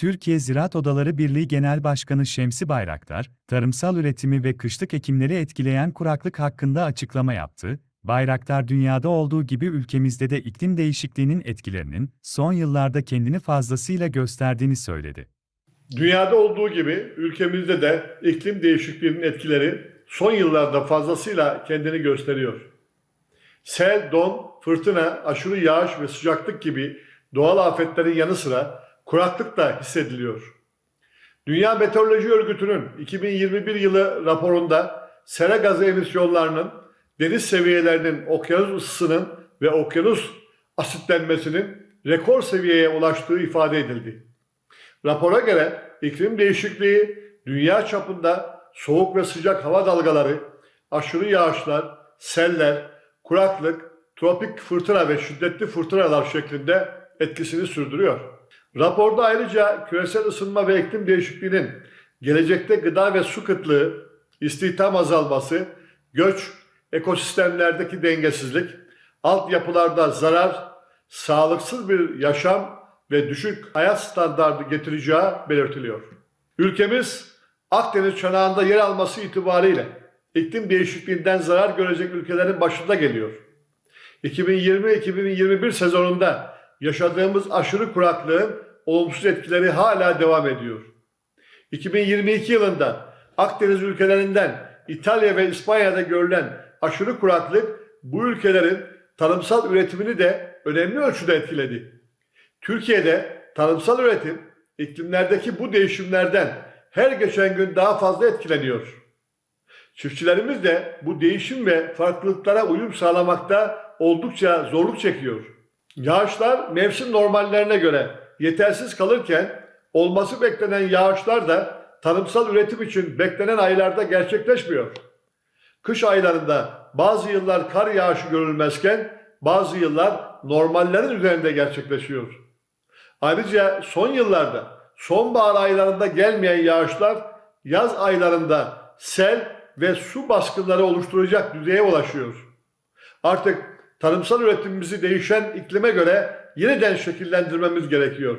Türkiye Ziraat Odaları Birliği Genel Başkanı Şemsi Bayraktar, tarımsal üretimi ve kışlık ekimleri etkileyen kuraklık hakkında açıklama yaptı. Bayraktar dünyada olduğu gibi ülkemizde de iklim değişikliğinin etkilerinin son yıllarda kendini fazlasıyla gösterdiğini söyledi. Dünyada olduğu gibi ülkemizde de iklim değişikliğinin etkileri son yıllarda fazlasıyla kendini gösteriyor. Sel, don, fırtına, aşırı yağış ve sıcaklık gibi doğal afetlerin yanı sıra kuraklık da hissediliyor. Dünya Meteoroloji Örgütü'nün 2021 yılı raporunda sera gazı emisyonlarının, deniz seviyelerinin, okyanus ısısının ve okyanus asitlenmesinin rekor seviyeye ulaştığı ifade edildi. Rapora göre iklim değişikliği dünya çapında soğuk ve sıcak hava dalgaları, aşırı yağışlar, seller, kuraklık, tropik fırtına ve şiddetli fırtınalar şeklinde etkisini sürdürüyor. Raporda ayrıca küresel ısınma ve iklim değişikliğinin gelecekte gıda ve su kıtlığı, istihdam azalması, göç, ekosistemlerdeki dengesizlik, altyapılarda zarar, sağlıksız bir yaşam ve düşük hayat standardı getireceği belirtiliyor. Ülkemiz Akdeniz çanağında yer alması itibariyle iklim değişikliğinden zarar görecek ülkelerin başında geliyor. 2020-2021 sezonunda yaşadığımız aşırı kuraklığın olumsuz etkileri hala devam ediyor. 2022 yılında Akdeniz ülkelerinden İtalya ve İspanya'da görülen aşırı kuraklık bu ülkelerin tarımsal üretimini de önemli ölçüde etkiledi. Türkiye'de tarımsal üretim iklimlerdeki bu değişimlerden her geçen gün daha fazla etkileniyor. Çiftçilerimiz de bu değişim ve farklılıklara uyum sağlamakta oldukça zorluk çekiyor. Yağışlar mevsim normallerine göre yetersiz kalırken olması beklenen yağışlar da tarımsal üretim için beklenen aylarda gerçekleşmiyor. Kış aylarında bazı yıllar kar yağışı görülmezken bazı yıllar normallerin üzerinde gerçekleşiyor. Ayrıca son yıllarda sonbahar aylarında gelmeyen yağışlar yaz aylarında sel ve su baskınları oluşturacak düzeye ulaşıyor. Artık tarımsal üretimimizi değişen iklime göre yeniden şekillendirmemiz gerekiyor.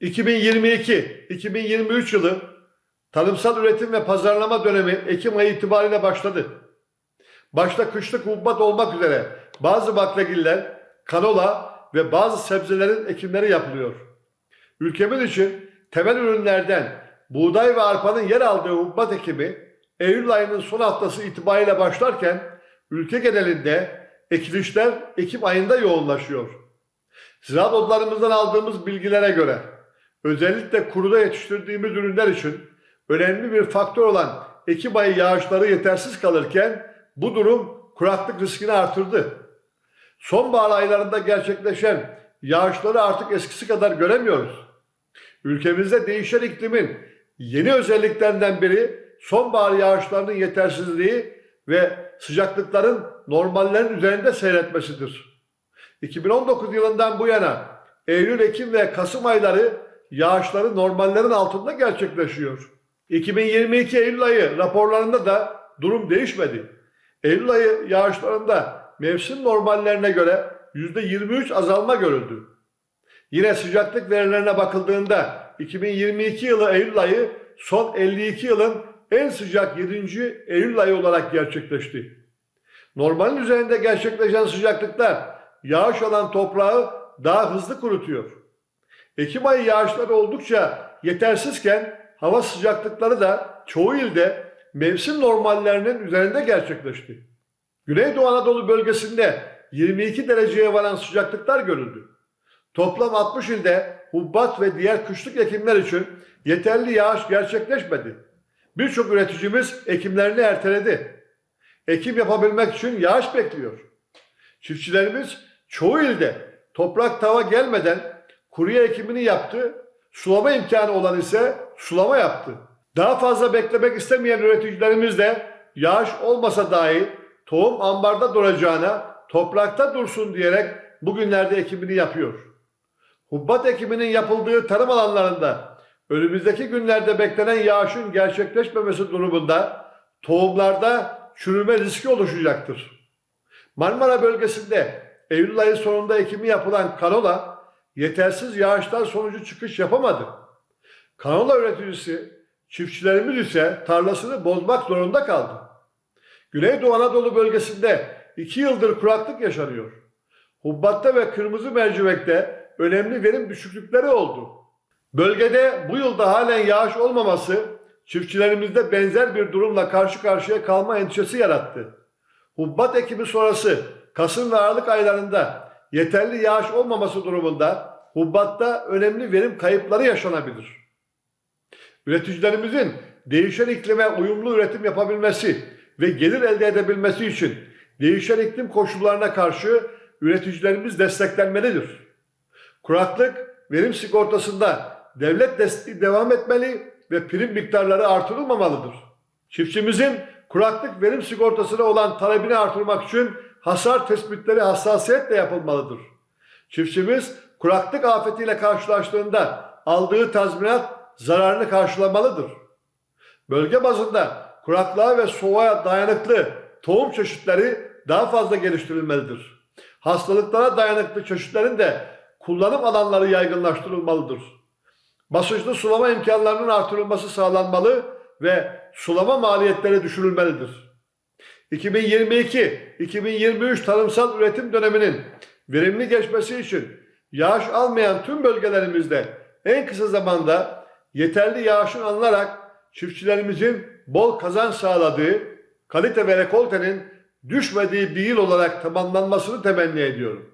2022-2023 yılı tarımsal üretim ve pazarlama dönemi Ekim ayı itibariyle başladı. Başta kışlık hubbat olmak üzere bazı baklagiller, kanola ve bazı sebzelerin ekimleri yapılıyor. Ülkemiz için temel ürünlerden buğday ve arpanın yer aldığı hubbat ekimi Eylül ayının son haftası itibariyle başlarken ülke genelinde ekilişler Ekim ayında yoğunlaşıyor. Ziraat odalarımızdan aldığımız bilgilere göre özellikle kuruda yetiştirdiğimiz ürünler için önemli bir faktör olan Ekim ayı yağışları yetersiz kalırken bu durum kuraklık riskini artırdı. Sonbahar aylarında gerçekleşen yağışları artık eskisi kadar göremiyoruz. Ülkemizde değişen iklimin yeni özelliklerinden biri sonbahar yağışlarının yetersizliği ve sıcaklıkların normallerin üzerinde seyretmesidir. 2019 yılından bu yana Eylül, Ekim ve Kasım ayları yağışları normallerin altında gerçekleşiyor. 2022 Eylül ayı raporlarında da durum değişmedi. Eylül ayı yağışlarında mevsim normallerine göre %23 azalma görüldü. Yine sıcaklık verilerine bakıldığında 2022 yılı Eylül ayı son 52 yılın en sıcak 7. Eylül ayı olarak gerçekleşti. Normalin üzerinde gerçekleşen sıcaklıklar yağış alan toprağı daha hızlı kurutuyor. Ekim ayı yağışları oldukça yetersizken hava sıcaklıkları da çoğu ilde mevsim normallerinin üzerinde gerçekleşti. Güneydoğu Anadolu bölgesinde 22 dereceye varan sıcaklıklar görüldü. Toplam 60 ilde hubbat ve diğer kışlık ekimler için yeterli yağış gerçekleşmedi. Birçok üreticimiz ekimlerini erteledi. Ekim yapabilmek için yağış bekliyor. Çiftçilerimiz çoğu ilde toprak tava gelmeden kuruya ekimini yaptı, sulama imkanı olan ise sulama yaptı. Daha fazla beklemek istemeyen üreticilerimiz de yağış olmasa dahi tohum ambarda duracağına toprakta dursun diyerek bugünlerde ekimini yapıyor. Hubbat ekiminin yapıldığı tarım alanlarında önümüzdeki günlerde beklenen yağışın gerçekleşmemesi durumunda tohumlarda çürüme riski oluşacaktır. Marmara bölgesinde Eylül ayı sonunda ekimi yapılan kanola yetersiz yağışlar sonucu çıkış yapamadı. Kanola üreticisi, çiftçilerimiz ise tarlasını bozmak zorunda kaldı. Güneydoğu Anadolu bölgesinde iki yıldır kuraklık yaşanıyor. Hubbatta ve kırmızı mercimekte önemli verim düşüklükleri oldu. Bölgede bu yılda halen yağış olmaması çiftçilerimizde benzer bir durumla karşı karşıya kalma endişesi yarattı. Hubbat ekimi sonrası Kasım ve Aralık aylarında yeterli yağış olmaması durumunda hubbatta önemli verim kayıpları yaşanabilir. Üreticilerimizin değişen iklime uyumlu üretim yapabilmesi ve gelir elde edebilmesi için değişen iklim koşullarına karşı üreticilerimiz desteklenmelidir. Kuraklık verim sigortasında devlet desteği devam etmeli ve prim miktarları artırılmamalıdır. Çiftçimizin kuraklık verim sigortasına olan talebini artırmak için hasar tespitleri hassasiyetle yapılmalıdır. Çiftçimiz kuraklık afetiyle karşılaştığında aldığı tazminat zararını karşılamalıdır. Bölge bazında kuraklığa ve soğuğa dayanıklı tohum çeşitleri daha fazla geliştirilmelidir. Hastalıklara dayanıklı çeşitlerin de kullanım alanları yaygınlaştırılmalıdır. Basınçlı sulama imkanlarının artırılması sağlanmalı ve sulama maliyetleri düşürülmelidir. 2022-2023 tarımsal üretim döneminin verimli geçmesi için yağış almayan tüm bölgelerimizde en kısa zamanda yeterli yağışın alınarak çiftçilerimizin bol kazanç sağladığı, kalite ve rekoltenin düşmediği bir yıl olarak tamamlanmasını temenni ediyorum.